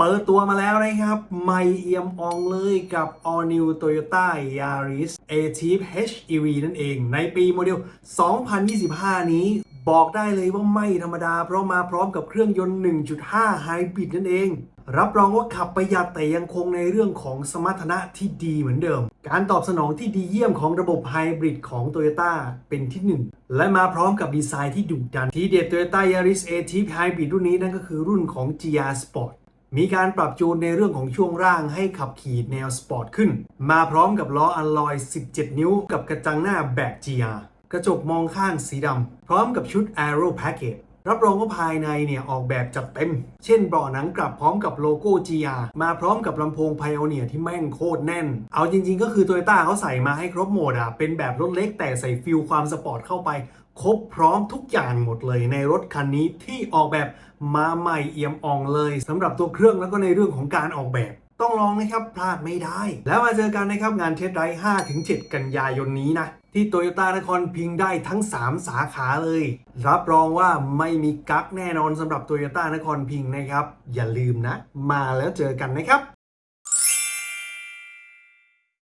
เปิดตัวมาแล้วนะครับ ไม่เอี่ยมอองเลยกับ All New Toyota Yaris Active HEV นั่นเอง ในปีโมเดล 2025 นี้บอกได้เลยว่าไม่ธรรมดา เพราะมาพร้อมกับเครื่องยนต์ 1.5 ไฮบริดนั่นเอง รับรองว่าขับประหยัดแต่ยังคงในเรื่องของสมรรถนะที่ดีเหมือนเดิม การตอบสนองที่ดีเยี่ยมของระบบไฮบริดของ Toyota เป็นที่หนึ่งและมาพร้อมกับดีไซน์ที่ดุดัน ที่เด็ด Toyota Yaris Active Hybrid รุ่นนี้นั่นก็คือรุ่นของ GR Sport มีการปรับจูนในเรื่องของช่วงร่างให้ขับขี่แนวสปอร์ตขึ้น มาพร้อมกับล้ออัลลอย 17 นิ้ว กับกระจังหน้าแบบ GR กระจกมองข้างสีดำ พร้อมกับชุด Aero Package รับรองว่าภายในเนี่ย ออกแบบจัดเต็ม เช่นเบาะหนังกลับพร้อมกับโลโก้ GR มาพร้อมกับลำโพง Pioneer ที่แม่งโคตรแน่น เอาจริงๆ ก็คือ Toyota เขาใส่มาให้ครบโหมดอะเป็นแบบรถเล็กแต่ใส่ฟิลความสปอร์ตเข้าไป ครบพร้อมทุกอย่างหมดเลยในรถคันนี้ที่ออกแบบมาใหม่เอี่ยมอ่องเลยสำหรับตัวเครื่องแล้วก็ในเรื่องของการออกแบบต้องลองนะครับพลาดไม่ได้ แล้วมาเจอกันนะครับงานเทสไรด์5-7กันยายนนี้นะ ที่โตโยต้านครพิงได้ทั้ง 3 สาขาเลย รับรองว่าไม่มีกั๊กแน่นอนสำหรับโตโยต้านครพิงนะครับ อย่าลืมนะ มาแล้วเจอกันนะครับ